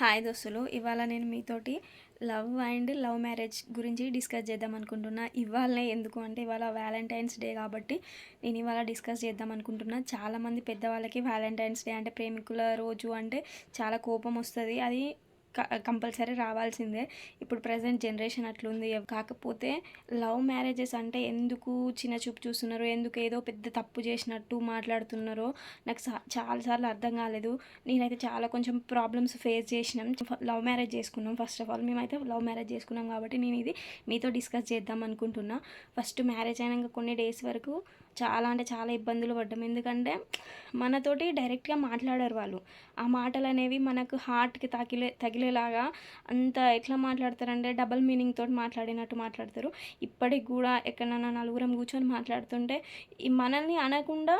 Hi దోస్తులు. ఇవాళ నేను మీతోటి లవ్ అండ్ లవ్ మ్యారేజ్ గురించి డిస్కస్ చేద్దాం అనుకుంటున్నా. ఇవాళనే ఎందుకు అంటే ఇవాళ వ్యాలంటైన్స్ డే కాబట్టి నేను ఇవాళ డిస్కస్ చేద్దాం అనుకుంటున్నా. చాలామంది పెద్దవాళ్ళకి వ్యాలంటైన్స్ డే అంటే ప్రేమికుల రోజు అంటే చాలా కోపం వస్తుంది. అది కంపల్సరీ రావాల్సిందే. ఇప్పుడు ప్రజెంట్ జనరేషన్ అట్లుంది. కాకపోతే లవ్ మ్యారేజెస్ అంటే ఎందుకు చిన్న చూపు చూస్తున్నారు? ఎందుకు ఏదో పెద్ద తప్పు చేసినట్టు మాట్లాడుతున్నారో నాకు చాలాసార్లు అర్థం కాలేదు. నేనైతే చాలా కొంచెం ప్రాబ్లమ్స్ ఫేస్ చేసినాం. లవ్ మ్యారేజ్ చేసుకున్నాం. ఫస్ట్ ఆఫ్ ఆల్ మేమైతే లవ్ మ్యారేజ్ చేసుకున్నాం కాబట్టి నేను ఇది మీతో డిస్కస్ చేద్దాం అనుకుంటున్నా. ఫస్ట్ మ్యారేజ్ అయినాక కొన్ని డేస్ వరకు చాలా అంటే చాలా ఇబ్బందులు పడ్డాం. ఎందుకంటే మనతోటి డైరెక్ట్గా మాట్లాడారు వాళ్ళు. ఆ మాటలు అనేవి మనకు హార్ట్కి తగిలే తగిలేలాగా అంత ఎట్లా మాట్లాడతారంటే డబల్ మీనింగ్ తోటి మాట్లాడినట్టు మాట్లాడతారు. ఇప్పటికి కూడా ఎక్కడన్నా నలుగురం కూర్చొని మాట్లాడుతుంటే ఈ మనల్ని అనకుండా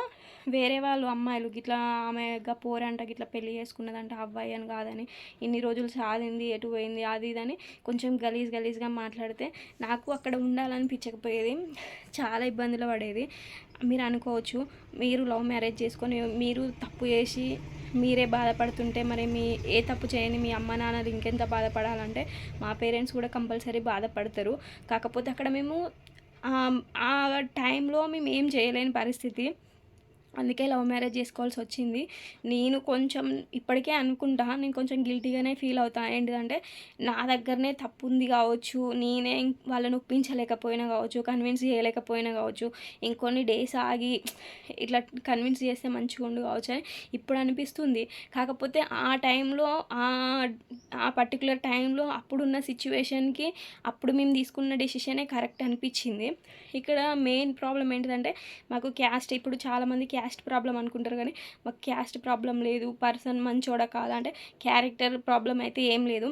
వేరే వాళ్ళు అమ్మాయిలు గిట్లా ఆమె పోరంట గిట్లా పెళ్ళి చేసుకున్నదంట అబ్బాయి అని కాదని ఇన్ని రోజులు సాధింది ఎటు పోయింది అది ఇదని కొంచెం గలీజ్ గలీజ్గా మాట్లాడితే నాకు అక్కడ ఉండాలనిపించకపోయేది చాలా ఇబ్బందులు పడేది. మీరు అనుకోవచ్చు మీరు లవ్ మ్యారేజ్ చేసుకొని మీరు తప్పు చేసి మీరే బాధపడుతుంటే మరి మీ ఏ తప్పు చేయని మీ అమ్మ నాన్నలు ఇంకెంత బాధపడాలంటే మా పేరెంట్స్ కూడా కంపల్సరీ బాధపడతారు. కాకపోతే అక్కడ మేము ఆ టైంలో మేము ఏం చేయలేని పరిస్థితి. అందుకే లవ్ మ్యారేజ్ చేసుకోవాల్సి వచ్చింది. నేను కొంచెం ఇప్పటికే అనుకుంటా నేను కొంచెం గిల్టీగానే ఫీల్ అవుతా. ఏంటిదంటే నా దగ్గరనే తప్పు ఉంది కావచ్చు నేనే వాళ్ళని ఒప్పించలేకపోయినా కావచ్చు కన్విన్స్ చేయలేకపోయినా కావచ్చు ఇంకొన్ని డేస్ ఆగి ఇట్లా కన్విన్స్ చేస్తే మంచిగా ఉండు కావచ్చు అని ఇప్పుడు అనిపిస్తుంది. కాకపోతే ఆ టైంలో ఆ పర్టికులర్ టైంలో అప్పుడున్న సిచ్యువేషన్కి అప్పుడు మేము తీసుకున్న డెసిషనే కరెక్ట్ అనిపించింది. ఇక్కడ మెయిన్ ప్రాబ్లం ఏంటిదంటే మాకు క్యాస్ట్ ఇప్పుడు చాలామంది క్యాస్ట్ క్యాస్ట్ ప్రాబ్లం అనుకుంటారు కానీ మాకు క్యాస్ట్ ప్రాబ్లం లేదు పర్సన్ మంచోడ అంటే క్యారెక్టర్ ప్రాబ్లం అయితే ఏం లేదు.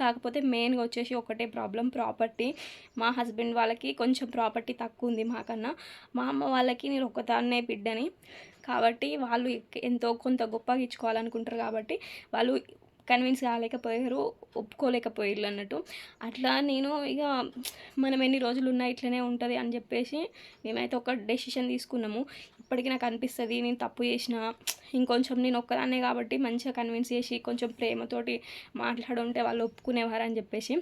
కాకపోతే మెయిన్గా వచ్చేసి ఒకటే ప్రాబ్లం ప్రాపర్టీ. మా హస్బెండ్ వాళ్ళకి కొంచెం ప్రాపర్టీ తక్కువ ఉంది మాకన్నా. మా అమ్మ వాళ్ళకి నేను ఒక్కదాన్నే బిడ్డని. కాబట్టి వాళ్ళు ఎంతో కొంత గొప్పగా ఇచ్చుకోవాలనుకుంటారు కాబట్టి వాళ్ళు కన్విన్స్ కాలేకపోయారు ఒప్పుకోలేకపోయారు అన్నట్టు. అట్లా నేను ఇక మనం ఎన్ని రోజులు ఉన్నా ఇట్లనే ఉంటుంది అని చెప్పేసి మేమైతే ఒక డెసిషన్ తీసుకున్నాము. ఇప్పటికీ నాకు అనిపిస్తుంది నేను తప్పు చేసిన ఇంకొంచెం నేను ఒక్కదాన్నే కాబట్టి మంచిగా కన్విన్స్ చేసి కొంచెం ప్రేమతోటి మాట్లాడుంటే వాళ్ళు ఒప్పుకునేవారని చెప్పేసి.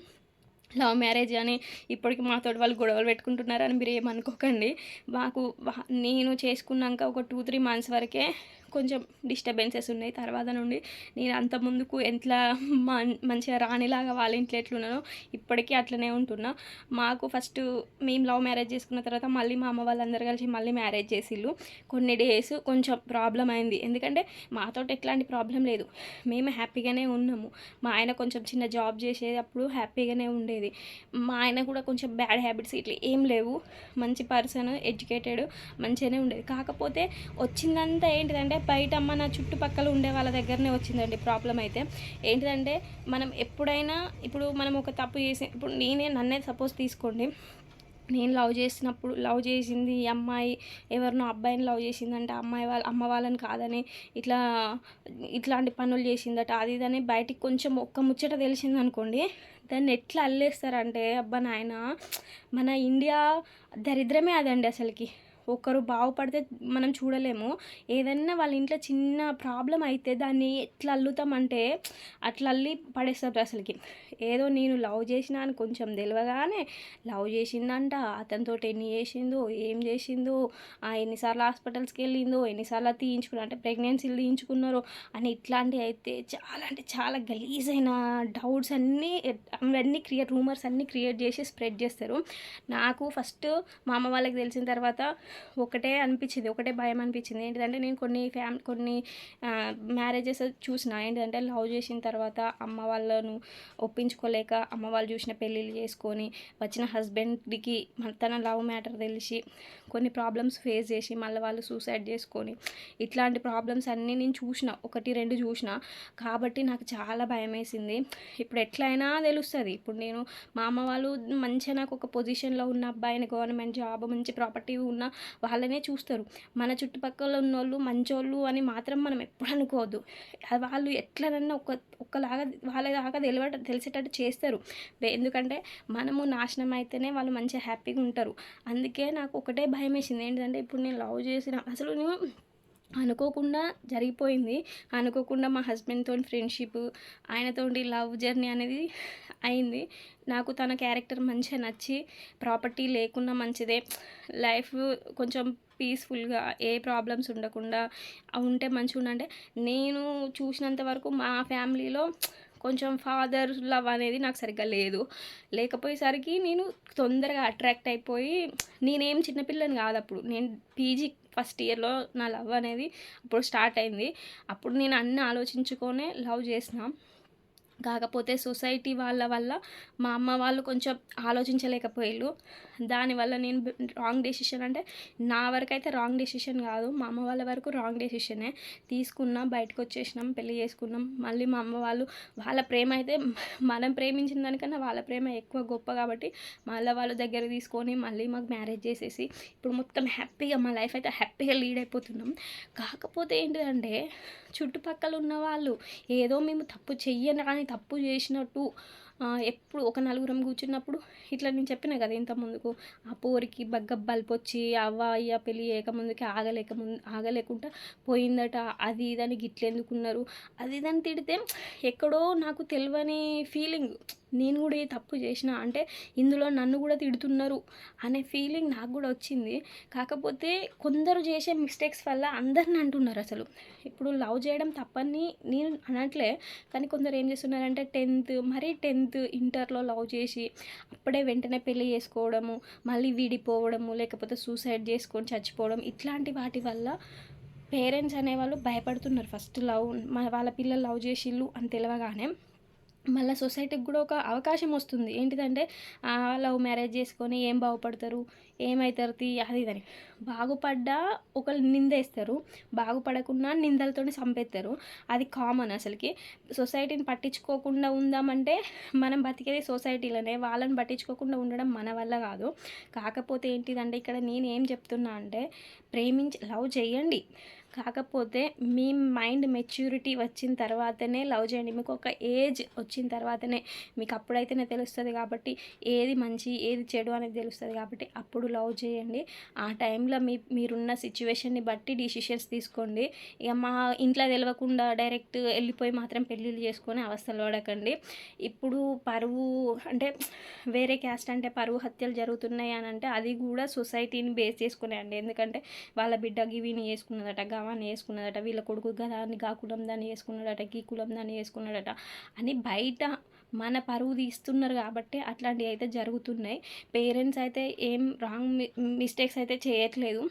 లవ్ మ్యారేజ్ అని ఇప్పటికి మాతో వాళ్ళు గొడవలు పెట్టుకుంటున్నారని మీరు ఏమనుకోకండి. మాకు నేను చేసుకున్నాక ఒక టూ త్రీ మంత్స్ వరకే కొంచెం డిస్టర్బెన్సెస్ ఉన్నాయి. తర్వాత నుండి నేను అంత ముందుకు ఎట్లా మంచిగా రానిలాగా వాళ్ళ ఇంట్లో ఎట్లున్నానో ఇప్పటికీ అట్లనే ఉంటున్నా. మాకు ఫస్ట్ మేము లవ్ మ్యారేజ్ చేసుకున్న తర్వాత మళ్ళీ మా అమ్మ వాళ్ళందరూ కలిసి మళ్ళీ మ్యారేజ్ చేసిళ్ళు. కొన్ని డేస్ కొంచెం ప్రాబ్లం అయింది. ఎందుకంటే మాతో ఎట్లాంటి ప్రాబ్లం లేదు. మేము హ్యాపీగానే ఉన్నాము. మా ఆయన కొంచెం చిన్న జాబ్ చేసేటప్పుడు హ్యాపీగానే ఉండేది. మా ఆయన కూడా కొంచెం బ్యాడ్ హ్యాబిట్స్ ఇట్లా ఏం లేవు. మంచి పర్సన్ ఎడ్యుకేటెడ్ మంచిగానే ఉండేది. కాకపోతే వచ్చిందంతా ఏంటిదంటే బయట అమ్మ నా చుట్టుపక్కల ఉండే వాళ్ళ దగ్గరనే వచ్చిందండి ప్రాబ్లం అయితే. ఏంటంటే మనం ఎప్పుడైనా ఇప్పుడు మనం ఒక తప్పు చేసి ఇప్పుడు నేనే నన్నే సపోజ్ తీసుకోండి. నేను లవ్ చేసినప్పుడు లవ్ చేసింది ఈ అమ్మాయి ఎవరినో అబ్బాయిని లవ్ చేసిందంటే అమ్మాయి వాళ్ళ అమ్మ వాళ్ళని కాదని ఇట్లా ఇట్లాంటి పనులు చేసిందట అది ఇదని బయటికి కొంచెం ఒక్క ముచ్చట తెలిసింది అనుకోండి దాన్ని ఎట్లా అల్లేస్తారంటే అబ్బా నాయన మన ఇండియా దరిద్రమే అదండి అసలుకి. ఒకరు బాగుపడితే మనం చూడలేము. ఏదైనా వాళ్ళ ఇంట్లో చిన్న ప్రాబ్లం అయితే దాన్ని ఎట్లా అల్లుతామంటే అట్లా అల్లి పడేస్తారు అసలుకి. ఏదో నేను లవ్ చేసినా అని కొంచెం తెలియగానే లవ్ చేసిందంట అతనితో ఎన్ని చేసిందో ఏం చేసిందో ఎన్నిసార్లు హాస్పిటల్స్కి వెళ్ళిందో ఎన్నిసార్లు తీయించుకున్నా అంటే ప్రెగ్నెన్సీలు తీయించుకున్నారో అని ఇట్లాంటివి అయితే చాలా అంటే చాలా గలీజ్ అయిన డౌట్స్ అన్నీ అవన్నీ క్రియేట్ రూమర్స్ అన్నీ క్రియేట్ చేసి స్ప్రెడ్ చేస్తారు. నాకు ఫస్ట్ మా అమ్మ వాళ్ళకి తెలిసిన తర్వాత ఒకటే అనిపించింది ఒకటే భయం అనిపించింది. ఏంటిదంటే నేను కొన్ని ఫ్యామ్ కొన్ని మ్యారేజెస్ చూసిన ఏంటిదంటే లవ్ చేసిన తర్వాత అమ్మ వాళ్ళను ఒప్పించుకోలేక అమ్మ వాళ్ళు చూసిన పెళ్ళిళ్ళు చేసుకొని వచ్చిన హస్బెండ్కి తన లవ్ మ్యాటర్ తెలిసి కొన్ని ప్రాబ్లమ్స్ ఫేస్ చేసి మళ్ళీ వాళ్ళు సూసైడ్ చేసుకొని ఇట్లాంటి ప్రాబ్లమ్స్ అన్నీ నేను చూసిన ఒకటి రెండు చూసిన. కాబట్టి నాకు చాలా భయం వేసింది ఇప్పుడు ఎట్లయినా తెలుస్తుంది. ఇప్పుడు నేను మా అమ్మ వాళ్ళు మంచిగా నాకు ఒక పొజిషన్లో ఉన్న అబ్బాయిని గవర్నమెంట్ జాబ్ మంచి ప్రాపర్టీ ఉన్న వాళ్ళనే చూస్తారు. మన చుట్టుపక్కల ఉన్నోళ్ళు మంచోళ్ళు అని మాత్రం మనం ఎప్పుడు అనుకోవద్దు. వాళ్ళు ఎట్లనన్నా ఒక ఒక్కలాగా వాళ్ళ దాకా తెలివ తెలిసేటట్టు చేస్తారు. ఎందుకంటే మనము నాశనం అయితేనే వాళ్ళు మంచిగా హ్యాపీగా ఉంటారు. అందుకే నాకు ఒకటే భయం వేసింది ఏంటంటే ఇప్పుడు నేను లవ్ చేసిన అసలు నేను అనుకోకుండా జరిగిపోయింది. అనుకోకుండా మా హస్బెండ్తో ఫ్రెండ్షిప్ ఆయనతోటి లవ్ జర్నీ అనేది అయింది. నాకు తన క్యారెక్టర్ మంచిగా నచ్చి ప్రాపర్టీ లేకున్నా మంచిదే. లైఫ్ కొంచెం పీస్ఫుల్గా ఏ ప్రాబ్లమ్స్ ఉండకుండా ఉంటే మంచిగా ఉండంటే నేను చూసినంత వరకు మా ఫ్యామిలీలో కొంచెం ఫాదర్ లవ్ అనేది నాకు సరిగ్గా లేదు. లేకపోయేసరికి నేను తొందరగా అట్రాక్ట్ అయిపోయి నేనేం చిన్నపిల్లని కాదు అప్పుడు. నేను పీజీ ఫస్ట్ ఇయర్లో నా లవ్ అనేది అప్పుడు స్టార్ట్ అయింది. అప్పుడు నేను అన్ని ఆలోచించుకొనే లవ్ చేసిన. కాకపోతే సొసైటీ వాళ్ళ వల్ల మా అమ్మ వాళ్ళు కొంచెం ఆలోచించలేకపోయారు దానివల్ల నేను రాంగ్ డెసిషన్ అంటే నా వరకు అయితే రాంగ్ డెసిషన్ కాదు. మా అమ్మ వాళ్ళ వరకు రాంగ్ డెసిషనే తీసుకున్నాం బయటకు వచ్చేసినాం పెళ్ళి చేసుకున్నాం. మళ్ళీ మా అమ్మ వాళ్ళు వాళ్ళ ప్రేమ అయితే మనం ప్రేమించిన దానికన్నా వాళ్ళ ప్రేమ ఎక్కువ గొప్ప కాబట్టి మళ్ళీ వాళ్ళ దగ్గర తీసుకొని మళ్ళీ మాకు మ్యారేజ్ చేసేసి ఇప్పుడు మొత్తం హ్యాపీగా మా లైఫ్ అయితే హ్యాపీగా లీడ్ అయిపోతున్నాం. కాకపోతే ఏంటిదంటే చుట్టుపక్కల ఉన్న వాళ్ళు ఏదో మేము తప్పు చెయ్యను కానీ తప్పు చేసినట్టు ఎప్పుడు ఒక నలుగురం కూర్చున్నప్పుడు ఇట్లా నేను చెప్పిన కదా ఇంత ముందుకు ఆ పోరికి బగ్గ బల్పొచ్చి అవ్వ అయ్య పెళ్ళి చేయకముందుకి ఆగలేక ముందు ఆగలేకుండా పోయిందట. అది ఇదని గిట్లెందుకున్నారు? అది ఇదని తిడితే ఎక్కడో నాకు తెలియని ఫీలింగ్ నేను కూడా ఈ తప్పు చేసిన అంటే ఇందులో నన్ను కూడా తిడుతున్నారు అనే ఫీలింగ్ నాకు కూడా వచ్చింది. కాకపోతే కొందరు చేసే మిస్టేక్స్ వల్ల అందరిని అంటున్నారు అసలు. ఇప్పుడు లవ్ చేయడం తప్పని నేను అనట్లే కానీ కొందరు ఏం చేస్తున్నారంటే టెన్త్ మరీ టెన్త్ ఇంటర్లో లవ్ చేసి అప్పుడే వెంటనే పెళ్ళి చేసుకోవడము మళ్ళీ విడిపోవడము లేకపోతే సూసైడ్ చేసుకొని చచ్చిపోవడం ఇట్లాంటి వాటి వల్ల పేరెంట్స్ అనేవాళ్ళు భయపడుతున్నారు. ఫస్ట్ లవ్ వాళ్ళ పిల్లలు లవ్ చేసిళ్ళు అని తెలియగానే మళ్ళీ సొసైటీకి కూడా ఒక అవకాశం వస్తుంది. ఏంటిదంటే లవ్ మ్యారేజ్ చేసుకొని ఏం బాగుపడతారు ఏమవుతారు తీ అది ఇదని. బాగుపడ్డా ఒకళ్ళు నిందేస్తారు బాగుపడకుండా నిందలతో చంపేస్తారు అది కామన్ అసలుకి. సొసైటీని పట్టించుకోకుండా ఉందామంటే మనం బతికేది సొసైటీలోనే. వాళ్ళని పట్టించుకోకుండా ఉండడం మన వల్ల కాదు. కాకపోతే ఏంటిదంటే ఇక్కడ నేను ఏం చెప్తున్నా అంటే ప్రేమించి లవ్ చేయండి. కాకపోతే మీ మైండ్ మెచ్యూరిటీ వచ్చిన తర్వాతనే లవ్ చేయండి. మీకు ఒక ఏజ్ వచ్చిన తర్వాతనే మీకు అప్పుడైతేనే తెలుస్తుంది కాబట్టి ఏది మంచి ఏది చెడు అనేది తెలుస్తుంది కాబట్టి అప్పుడు లవ్ చేయండి. ఆ టైంలో మీ మీరున్న సిచ్యువేషన్ని బట్టి డిసిషన్స్ తీసుకోండి. ఇక మా ఇంట్లో తెలియకుండా డైరెక్ట్ వెళ్ళిపోయి మాత్రం పెళ్ళిళ్ళు చేసుకునే అవస్థలు పడకండి. ఇప్పుడు పరువు అంటే వేరే క్యాస్ట్ అంటే పరువు హత్యలు జరుగుతున్నాయి అని అంటే అది కూడా సొసైటీని బేస్ చేసుకునే అండి. ఎందుకంటే వాళ్ళ బిడ్డ గివిని వేసుకున్నదట అని వేసుకున్నదట వీళ్ళ కొడుకు దాన్ని గా కులం దాన్ని వేసుకున్నాడట గీ కులం దాన్ని వేసుకున్నాడట అని బయట మన పరువు తీస్తున్నారు కాబట్టి అట్లాంటివి అయితే జరుగుతున్నాయి. పేరెంట్స్ అయితే ఏం రాంగ్ మిస్టేక్స్ అయితే చేయట్లేదు.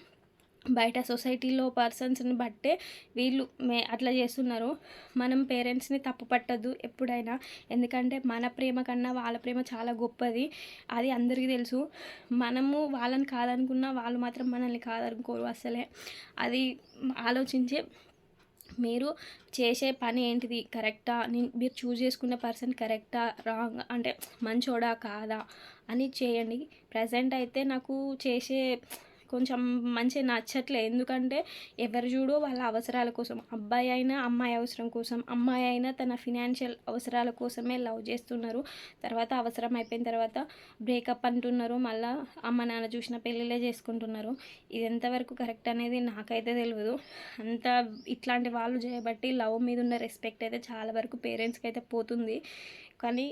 బయట సొసైటీలో పర్సన్స్ని బట్టే వీళ్ళు మే అట్లా చేస్తున్నారు. మనం పేరెంట్స్ని తప్పు పట్టద్దు ఎప్పుడైనా. ఎందుకంటే మన ప్రేమ కన్నా వాళ్ళ ప్రేమ చాలా గొప్పది. అది అందరికీ తెలుసు. మనము వాళ్ళని కాదనుకున్నా వాళ్ళు మాత్రం మనల్ని కాదనుకోరు అసలే అది ఆలోచించే మీరు చేసే పని ఏంటిది? కరెక్టా? మీరు చూస్ చేసుకున్న పర్సన్ కరెక్టా? రాంగ్ అంటే మంచోడా? కాదా? అని చేయండి. ప్రజెంట్ అయితే నాకు చేసే కొంచెం మంచిగా నచ్చట్లే. ఎందుకంటే ఎవరు చూడు వాళ్ళ అవసరాల కోసం అబ్బాయి అయినా అమ్మాయి అవసరం కోసం అమ్మాయి అయినా తన ఫినాన్షియల్ అవసరాల కోసమే లవ్ చేస్తున్నారు. తర్వాత అవసరం అయిపోయిన తర్వాత బ్రేకప్ అంటున్నారు. మళ్ళీ అమ్మ నాన్న చూసిన పెళ్ళిళ్ళే చేసుకుంటున్నారు. ఇది ఎంతవరకు కరెక్ట్ అనేది నాకైతే తెలియదు అంత ఇట్లాంటి వాళ్ళు చేయబట్టి లవ్ మీద ఉన్న రెస్పెక్ట్ అయితే చాలా వరకు పేరెంట్స్కి అయితే పోతుంది. కానీ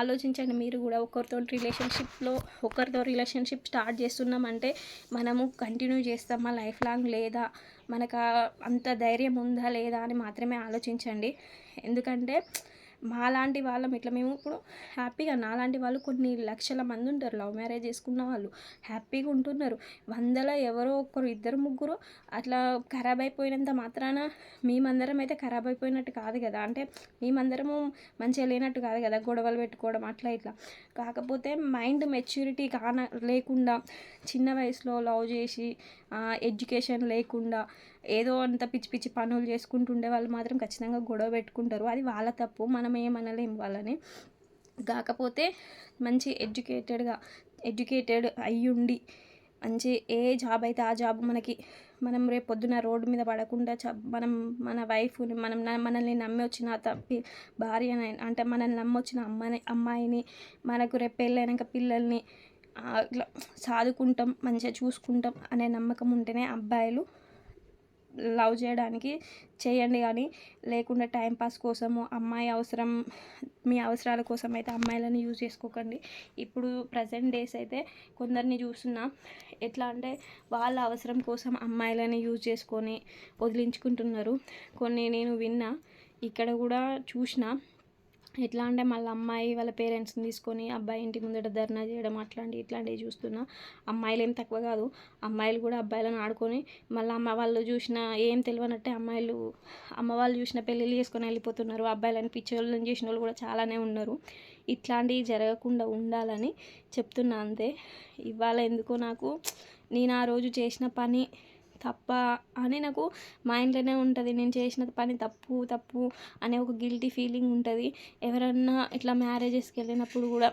ఆలోచించండి మీరు కూడా ఒకరితో రిలేషన్షిప్లో ఒకరితో రిలేషన్షిప్ స్టార్ట్ చేస్తున్నామంటే మనము కంటిన్యూ చేస్తామా? లైఫ్ లాంగ్ లేదా? మనకు అంత ధైర్యం ఉందా లేదా అని మాత్రమే ఆలోచించండి. ఎందుకంటే మాలాంటి వాళ్ళం ఇట్లా మేము ఇప్పుడు హ్యాపీగా నాలాంటి వాళ్ళు కొన్ని లక్షల మంది ఉంటారు. లవ్ మ్యారేజ్ చేసుకున్న వాళ్ళు హ్యాపీగా ఉంటున్నారు. వందల ఎవరో ఒకరు ఇద్దరు ముగ్గురు అట్లా ఖరాబ్ అయిపోయినంత మాత్రాన మేమందరం అయితే ఖరాబ్ అయిపోయినట్టు కాదు కదా. అంటే మేమందరము మంచిగా లేనట్టు కాదు కదా. గొడవలు పెట్టుకోవడం అట్లా ఇట్లా. కాకపోతే మైండ్ మెచ్యూరిటీ కాన లేకుండా చిన్న వయసులో లవ్ చేసి ఎడ్యుకేషన్ లేకుండా ఏదో అంత పిచ్చి పిచ్చి పనులు చేసుకుంటుండే వాళ్ళు మాత్రం ఖచ్చితంగా గొడవ పెట్టుకుంటారు. అది వాళ్ళ తప్పు మనం ఏమనలేం వాళ్ళని. కాకపోతే మంచి ఎడ్యుకేటెడ్గా ఎడ్యుకేటెడ్ అయ్యుండి మంచి ఏ జాబ్ అయితే ఆ జాబ్ మనకి మనం రేపు పొద్దున రోడ్డు మీద పడకుండా మనం మన వైఫ్ని మనం మనల్ని నమ్మి వచ్చిన తప్పి భార్యని అంటే మనల్ని నమ్మొచ్చిన అమ్మని అమ్మాయిని మనకు రేపు పెళ్ళైనాక పిల్లల్ని సాదుకుంటాం మంచిగా చూసుకుంటాం అనే నమ్మకం ఉంటేనే అబ్బాయిలు లవ్ చేయడానికి చేయండి కానీ లేకుండా టైంపాస్ కోసము అమ్మాయి అవసరం మీ అవసరాల కోసం అయితే అమ్మాయిలను యూజ్ చేసుకోకండి. ఇప్పుడు ప్రజెంట్ డేస్ అయితే కొందరిని చూస్తున్నా ఎట్లా అంటే వాళ్ళ అవసరం కోసం అమ్మాయిలని యూజ్ చేసుకొని వదిలించుకుంటున్నారు. కొన్ని నేను విన్నా ఇక్కడ కూడా చూసిన ఎట్లా అంటే మళ్ళీ అమ్మాయి వాళ్ళ పేరెంట్స్ని తీసుకొని అబ్బాయి ఇంటి ముందట ధర్నా చేయడం అట్లాంటివి ఇట్లాంటివి చూస్తున్నా. అమ్మాయిలు ఏం తక్కువ కాదు. అమ్మాయిలు కూడా అబ్బాయిలను ఆడుకొని మళ్ళీ అమ్మ వాళ్ళు చూసిన ఏం తెలియనట్టే అమ్మాయిలు అమ్మ వాళ్ళు చూసిన పెళ్ళిళ్ళు చేసుకొని వెళ్ళిపోతున్నారు. అబ్బాయిలని పిచ్చోళ్ళని చేసిన వాళ్ళు కూడా చాలానే ఉన్నారు. ఇట్లాంటివి జరగకుండా ఉండాలని చెప్తున్నా అంతే. ఇవాళ ఎందుకో నాకు నేను ఆ రోజు చేసిన పని తప్ప అని నాకు మైండ్లోనే ఉంటుంది. నేను చేసిన పని తప్పు తప్పు అనే ఒక గిల్టీ ఫీలింగ్ ఉంటుంది. ఎవరన్నా ఇట్లా మ్యారేజెస్కి వెళ్ళినప్పుడు కూడా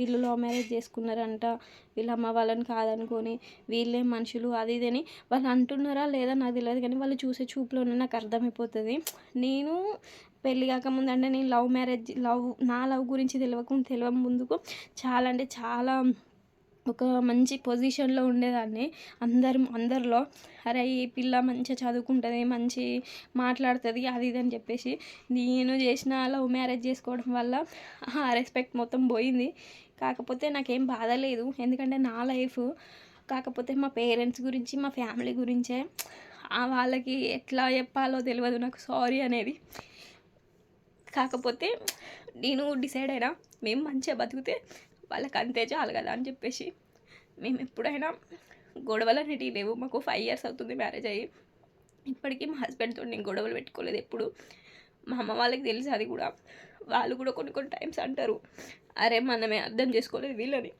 వీళ్ళు లవ్ మ్యారేజ్ చేసుకున్నారంట వీళ్ళ అమ్మ వాళ్ళని కాదనుకొని వీళ్ళే మనుషులు అది ఇది అని వాళ్ళు అంటున్నారా లేదా నాకు తెలియదు. కానీ వాళ్ళు చూసే చూపులోనే నాకు అర్థమైపోతుంది. నేను పెళ్ళి కాకముందు అంటే నేను లవ్ మ్యారేజ్ లవ్ నా లవ్ గురించి తెలియకుండా తెలియ ముందుకు చాలా అంటే చాలా ఒక మంచి పొజిషన్లో ఉండేదాన్ని. అందరు అందరిలో అరే ఈ పిల్ల మంచిగా చదువుకుంటుంది మంచి మాట్లాడుతుంది అది ఇది అని చెప్పేసి నేను చేసిన లవ్ మ్యారేజ్ చేసుకోవడం వల్ల ఆ రెస్పెక్ట్ మొత్తం పోయింది. కాకపోతే నాకేం బాధ లేదు. ఎందుకంటే నా లైఫ్ కాకపోతే మా పేరెంట్స్ గురించి మా ఫ్యామిలీ గురించే వాళ్ళకి ఎట్లా చెప్పాలో తెలియదు నాకు. సారీ అనేది. కాకపోతే నేను డిసైడ్ అయినా మేము మంచిగా బతికితే వాళ్ళకి అంతే చాలు కదా అని చెప్పేసి మేము ఎప్పుడైనా గొడవలు అనేటివి లేవు. మాకు ఫైవ్ ఇయర్స్ అవుతుంది మ్యారేజ్ అయ్యి. ఇప్పటికీ మా హస్బెండ్తో నేను గొడవలు పెట్టుకోలేదు ఎప్పుడు. మా అమ్మ వాళ్ళకి తెలుసు అది కూడా. వాళ్ళు కూడా కొన్ని కొన్ని టైమ్స్ అంటారు అరే మనమే అర్థం చేసుకోలేదు వీళ్ళని.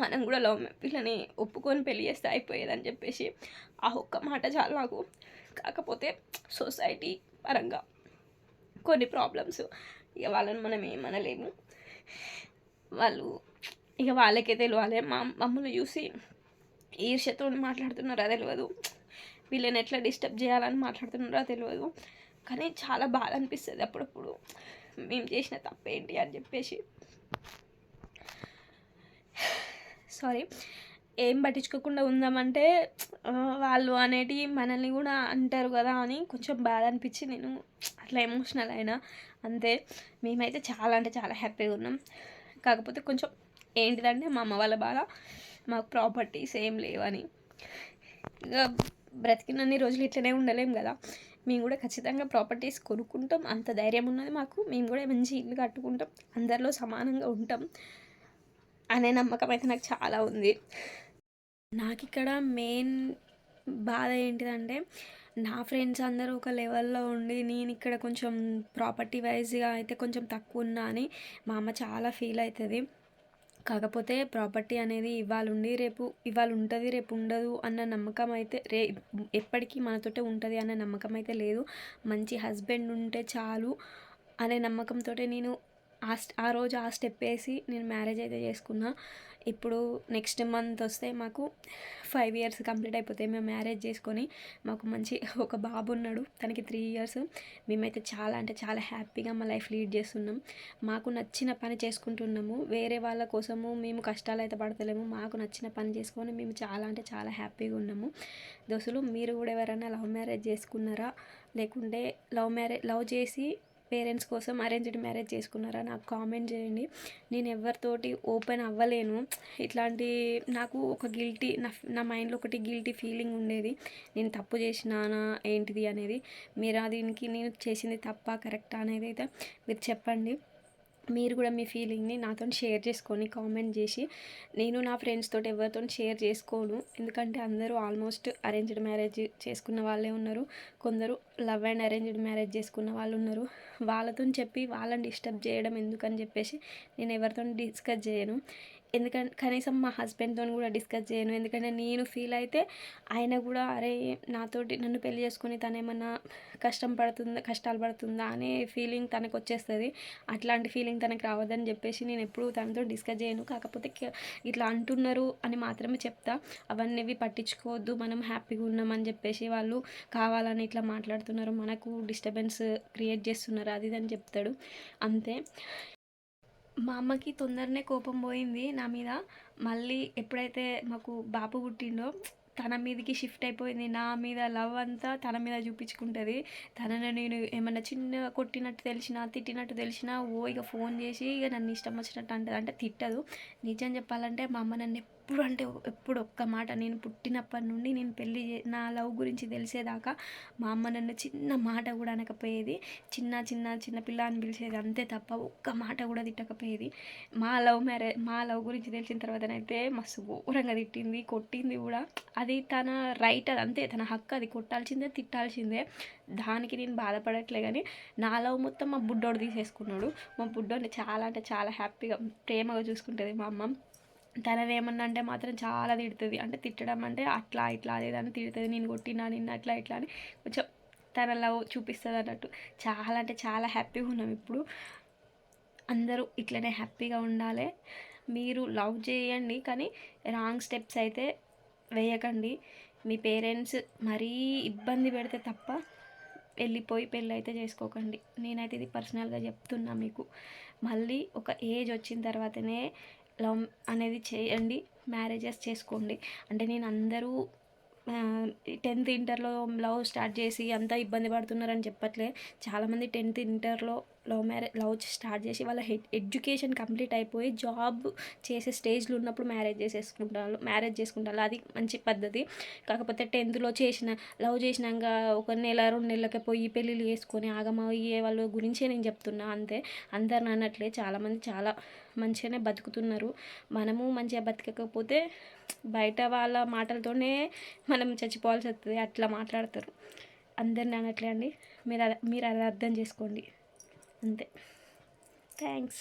మనం కూడా లవ్ వీళ్ళని ఒప్పుకొని పెళ్ళి చేస్తే అయిపోయేదని చెప్పేసి ఆ ఒక్క మాట చాలు నాకు. కాకపోతే సొసైటీ పరంగా కొన్ని ప్రాబ్లమ్స్ ఇక వాళ్ళని మనం ఏమనలేము. వాళ్ళు ఇక వాళ్ళకే తెలియాలి మా మమ్మల్ని చూసి ఈర్ష్యతో మాట్లాడుతున్నారా తెలియదు వీళ్ళని ఎట్లా డిస్టర్బ్ చేయాలని మాట్లాడుతున్నారో తెలియదు కానీ చాలా బాధ అనిపిస్తుంది అప్పుడప్పుడు. మేము చేసిన తప్పేంటి అని చెప్పేసి. సారీ ఏం పట్టించుకోకుండా ఉందామంటే వాళ్ళు అనేటి మనల్ని కూడా అంటారు కదా అని కొంచెం బాధ అనిపించి నేను అట్లా ఎమోషనల్ అయినా. అంతే. మేమైతే చాలా అంటే చాలా హ్యాపీగా ఉన్నాం. కాకపోతే కొంచెం ఏంటిదంటే మా అమ్మ వాళ్ళ బాధ మాకు ప్రాపర్టీస్ ఏం లేవని. ఇంకా బ్రతికినన్ని రోజులు ఇట్లనే ఉండలేం కదా. మేము కూడా ఖచ్చితంగా ప్రాపర్టీస్ కొనుక్కుంటాం. అంత ధైర్యం ఉన్నది మాకు. మేము కూడా మంచి ఇల్లు కట్టుకుంటాం. అందరిలో సమానంగా ఉంటాం అనే నమ్మకం అయితే నాకు చాలా ఉంది. నాకు ఇక్కడ మెయిన్ బాధ ఏంటిదంటే నా ఫ్రెండ్స్ అందరూ ఒక లెవెల్లో ఉండి నేను ఇక్కడ కొంచెం ప్రాపర్టీ వైజ్గా అయితే కొంచెం తక్కువ ఉన్నా అని మా అమ్మ చాలా ఫీల్ అవుతుంది. కాకపోతే ప్రాపర్టీ అనేది ఇవాళ ఉండి రేపు ఇవాళ ఉంటుంది రేపు ఉండదు అన్న నమ్మకం అయితే రే ఎప్పటికీ మనతోటే ఉంటుంది అన్న నమ్మకం అయితే లేదు. మంచి హస్బెండ్ ఉంటే చాలు అనే నమ్మకంతో నేను ఆ ఆ రోజు ఆ స్టెప్ వేసి నేను మ్యారేజ్ అయితే చేసుకున్నా. ఇప్పుడు నెక్స్ట్ మంత్ వస్తే మాకు ఫైవ్ ఇయర్స్ కంప్లీట్ అయిపోతాయి. మేము మ్యారేజ్ చేసుకొని మాకు మంచి ఒక బాబు ఉన్నాడు. తనకి త్రీ ఇయర్స్ మేమైతే చాలా అంటే చాలా హ్యాపీగా మా లైఫ్ లీడ్ చేస్తున్నాం. మాకు నచ్చిన పని చేసుకుంటున్నాము. వేరే వాళ్ళ కోసము మేము కష్టాలు అయితే పడతలేము. మాకు నచ్చిన పని చేసుకొని మేము చాలా అంటే చాలా హ్యాపీగా ఉన్నాము. దోస్తులు మీరు కూడా ఎవరైనా లవ్ మ్యారేజ్ చేసుకున్నారా? లేకుంటే లవ్ మ్యారేజ్ లవ్ చేసి పేరెంట్స్ కోసం అరేంజ్డ్ మ్యారేజ్ చేసుకున్నారా నాకు కామెంట్ చేయండి. నేను ఎవరితోటి ఓపెన్ అవ్వలేను. ఇట్లాంటి నాకు ఒక గిల్టీ నా నా మైండ్లో ఒకటి గిల్టీ ఫీలింగ్ ఉండేది. నేను తప్పు చేసినానా ఏంటిది అనేది. మీరు దీనికి నేను చేసింది తప్ప కరెక్టా అనేది అయితే మీరు చెప్పండి. మీరు కూడా మీ ఫీలింగ్ని నాతో షేర్ చేసుకొని కామెంట్ చేసి నేను నా ఫ్రెండ్స్ తోటి ఎవరితో షేర్ చేసుకోను. ఎందుకంటే అందరూ ఆల్మోస్ట్ అరేంజ్డ్ మ్యారేజ్ చేసుకున్న వాళ్ళే ఉన్నారు. కొందరు లవ్ అండ్ అరేంజ్డ్ మ్యారేజ్ చేసుకున్న వాళ్ళు ఉన్నారు. వాళ్ళతో చెప్పి వాళ్ళని డిస్టర్బ్ చేయడం ఎందుకని చెప్పేసి నేను ఎవరితో డిస్కస్ చేయను. ఎందుకంటే కనీసం మా హస్బెండ్తో కూడా డిస్కస్ చేయను. ఎందుకంటే నేను ఫీల్ అయితే ఆయన కూడా అరే నాతోటి నన్ను పెళ్ళి చేసుకుని తను ఏమన్నా కష్టం పడుతుందా కష్టాలు పడుతుందా? అనే ఫీలింగ్ తనకు వచ్చేస్తుంది అట్లాంటి ఫీలింగ్ తనకు రావద్దని చెప్పేసి నేను ఎప్పుడు తనతో డిస్కస్ చేయను. కాకపోతే ఇట్లా అంటున్నారు అని మాత్రమే చెప్తా. అవన్నీ పట్టించుకోవద్దు. మనం హ్యాపీగా ఉన్నామని చెప్పేసి వాళ్ళు కావాలని ఇట్లా మాట్లాడుతున్నారు. మనకు డిస్టర్బెన్స్ క్రియేట్ చేస్తున్నారు. అది అని చెప్తాడు. అంతే. మా అమ్మకి తొందరనే కోపం పోయింది నా మీద. మళ్ళీ ఎప్పుడైతే మాకు బాబు పుట్టిండో తన మీదకి షిఫ్ట్ అయిపోయింది. నా మీద లవ్ అంతా తన మీద చూపించుకుంటుంది. తనని నేను ఏమన్నా చిన్న కొట్టినట్టు తెలిసినా తిట్టినట్టు తెలిసినా ఓ ఇక ఫోన్ చేసి ఇక నన్ను ఇష్టం వచ్చినట్టు అంటది. అంటే తిట్టదు. నిజం చెప్పాలంటే మా అమ్మ నన్ను ఎప్పుడు అంటే ఎప్పుడు ఒక్క మాట. నేను పుట్టినప్పటి నుండి నేను పెళ్ళి చే- నా లవ్ గురించి తెలిసేదాకా మా అమ్మ నన్ను చిన్న మాట కూడా అనకపోయేది. చిన్న చిన్న చిన్న పిల్ల అని పిలిచేది అంతే తప్ప ఒక్క మాట కూడా తిట్టకపోయేది. మా లవ్ మ్యారేజ్ మా లవ్ గురించి తెలిసిన తర్వాతనైతే మస్తు ఘోరంగా తిట్టింది కొట్టింది కూడా. అది తన రైట్ అది అంతే తన హక్కు అది కొట్టాల్సిందే తిట్టాల్సిందే. దానికి నేను బాధపడట్లే కానీ నా లవ్ మొత్తం మా బుడ్డోడు తీసేసుకున్నాడు. మా బుడ్డోని చాలా అంటే చాలా హ్యాపీగా ప్రేమగా చూసుకుంటుంది మా అమ్మ. తనని ఏమన్నా అంటే మాత్రం చాలా తిడుతుంది. అంటే తిట్టడం అంటే అట్లా ఇట్లా అదేదని తిడుతుంది. నేను కొట్టినా నిన్న అట్లా ఇట్లా అని కొంచెం తన లవ్ చూపిస్తుంది అన్నట్టు. చాలా అంటే చాలా హ్యాపీగా ఉన్నాం ఇప్పుడు. అందరూ ఇట్లనే హ్యాపీగా ఉండాలి. మీరు లవ్ చేయండి కానీ రాంగ్ స్టెప్స్ అయితే వేయకండి. మీ పేరెంట్స్ మరీ ఇబ్బంది పెడితే తప్ప వెళ్ళిపోయి పెళ్ళి అయితే చేసుకోకండి. నేనైతే ఇది పర్సనల్గా చెప్తున్నా మీకు. మళ్ళీ ఒక ఏజ్ వచ్చిన తర్వాతనే లవ్ అనేది చేయండి మ్యారేజెస్ చేసుకోండి. అంటే నేను అందరూ టెన్త్ ఇంటర్లో లవ్ స్టార్ట్ చేసి అంతా ఇబ్బంది పడుతున్నారని చెప్పట్లే. చాలామంది టెన్త్ ఇంటర్లో లవ్ మ్యారేజ్ లవ్ స్టార్ట్ చేసి వాళ్ళ హెడ్ ఎడ్యుకేషన్ కంప్లీట్ అయిపోయి జాబ్ చేసే స్టేజ్లో ఉన్నప్పుడు మ్యారేజ్ చేసేసుకుంటారు మ్యారేజ్ చేసుకుంటారు. అది మంచి పద్ధతి. కాకపోతే టెన్త్లో చేసిన లవ్ చేసినాక ఒక నెల రెండు నెలలకి పోయి పెళ్ళిళ్ళు చేసుకొని ఆగమయ్యే వాళ్ళ గురించే నేను చెప్తున్నా. అంతే. అందరు అన్నట్లే చాలామంది చాలా మంచిగానే బతుకుతున్నారు. మనము మంచిగా బతకకపోతే బయట వాళ్ళ మాటలతోనే మనం చచ్చిపోవాల్సి వస్తుంది. అట్లా మాట్లాడతారు. అందరిని అనట్లే అండి. మీరు అది మీరు అది అర్థం చేసుకోండి. అంతే థ్యాంక్స్